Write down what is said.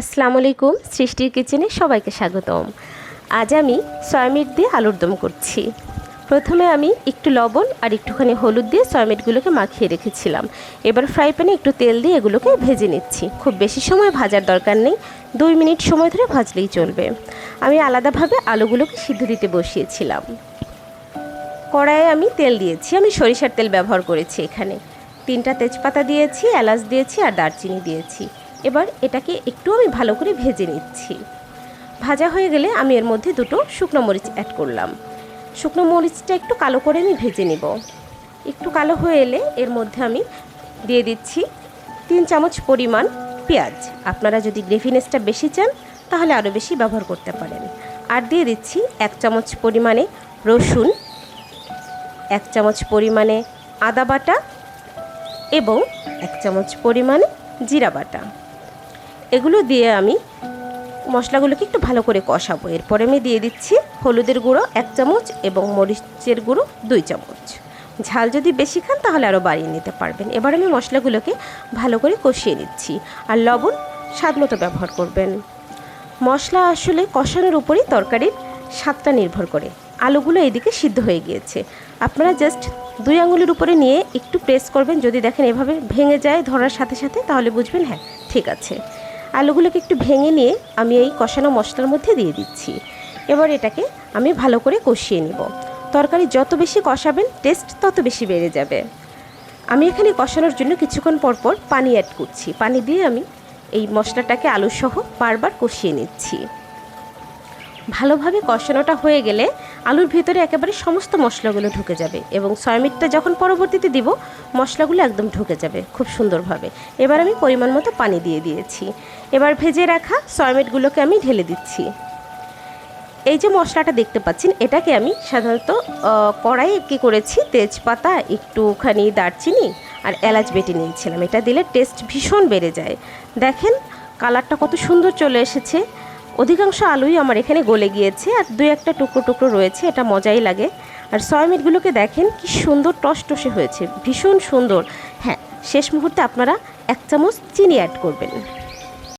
আসসালামু আলাইকুম, সৃষ্টির কিচেনে সবাইকে স্বাগতম। আজ আমি সয়ামিট দিয়ে আলুর দম করছি। প্রথমে আমি একটু লবণ আর একটুখানি হলুদ দিয়ে সয়ামিটগুলোকে মাখিয়ে রেখেছিলাম। এবার ফ্রাই প্যানে একটু তেল দিয়ে এগুলোকে ভেজে নিচ্ছি। খুব বেশি সময় ভাজার দরকার নেই, দুই মিনিট সময় ধরে ভাজলেই চলবে। আমি আলাদাভাবে আলুগুলোকে সিদ্ধ দিতে বসিয়েছিলাম। কড়াইয়ে আমি তেল দিয়েছি, আমি সরিষার তেল ব্যবহার করেছি এখানে। তিনটা তেজপাতা দিয়েছি, এলাচ দিয়েছি আর দারচিনি দিয়েছি। এবার এটাকে একটু আমি ভালো করে ভেজে নিচ্ছি। ভাজা হয়ে গেলে আমি এর মধ্যে দুটো শুকনো মরিচ অ্যাড করলাম। শুকনো মরিচটা একটু কালো করে আমি ভেজে নিব। একটু কালো হয়ে এলে এর মধ্যে আমি দিয়ে দিচ্ছি তিন চামচ পরিমাণ পেঁয়াজ। আপনারা যদি গ্রেভিনেসটা বেশি চান, তাহলে আরও বেশি ব্যবহার করতে পারেন। আর দিয়ে দিচ্ছি এক চামচ পরিমাণে রসুন, এক চামচ পরিমাণে আদা বাটা এবং এক চামচ পরিমাণে জিরা বাটা। এগুলো দিয়ে আমি মশলাগুলোকে একটু ভালো করে কষাবো। এরপরে আমি দিয়ে দিচ্ছি হলুদের গুঁড়ো এক চামচ এবং মরিচের গুঁড়ো দুই চামচ। ঝাল যদি বেশি খান তাহলে আরও বাড়িয়ে নিতে পারবেন। এবার আমি মশলাগুলোকে ভালো করে কষিয়ে নিচ্ছি আর লবণ স্বাদ মতো ব্যবহার করবেন। মশলা আসলে কষানোর উপরেই তরকারির স্বাদটা নির্ভর করে। আলুগুলো এদিকে সিদ্ধ হয়ে গিয়েছে। আপনারা জাস্ট দুই আঙুলের উপরে নিয়ে একটু প্রেস করবেন। যদি দেখেন এভাবে ভেঙে যায় ধরার সাথে সাথে তাহলে বুঝবেন হ্যাঁ ঠিক আছে। আলুগুলোকে একটু ভেঙে নিয়ে আমি এই কষানো মশলার মধ্যে দিয়ে দিচ্ছি। এবার এটাকে আমি ভালো করে কষিয়ে নিব। তরকারি যত বেশি কষাবেন টেস্ট তত বেশি বেড়ে যাবে। আমি এখানে কষানোর জন্য কিছুক্ষণ পরপর পর পানি অ্যাড করছি। পানি দিয়ে আমি এই মশলাটাকে আলুসহ বারবার কষিয়ে নিচ্ছি। ভালোভাবে কষানোটা হয়ে গেলে আলুর ভিতরে একেবারে সমস্ত মশলাগুলো ঢুকে যাবে এবং সয়ামিটটা যখন পরবর্তীতে দিব, মশলাগুলো একদম ঢুকে যাবে খুব সুন্দরভাবে। এবার আমি পরিমাণ মতো পানি দিয়ে দিয়েছি। এবার ভেজে রাখা সয়ামিটগুলোকে আমি ঢেলে দিচ্ছি। এই যে মশলাটা দেখতে পাচ্ছেন, এটাকে আমি সাধারণত কড়াইয়ে কী করেছি, তেজপাতা, একটুখানি দারচিনি আর এলাচ বেটে নিয়েছিলাম। এটা দিলে টেস্ট ভীষণ বেড়ে যায়। দেখেন, কালারটা কত সুন্দর চলে এসেছে। অধিকাংশ আলুই আমার এখানে গলে গিয়েছে আর দু একটা টুকরো টুকরো রয়েছে, এটা মজাই লাগে। আর সয়াবিনগুলোকে দেখেন, কি সুন্দর টসটসে হয়েছে, ভীষণ সুন্দর। হ্যাঁ শেষ মুহূর্তে আপনারা এক চামচ চিনি অ্যাড করবেন।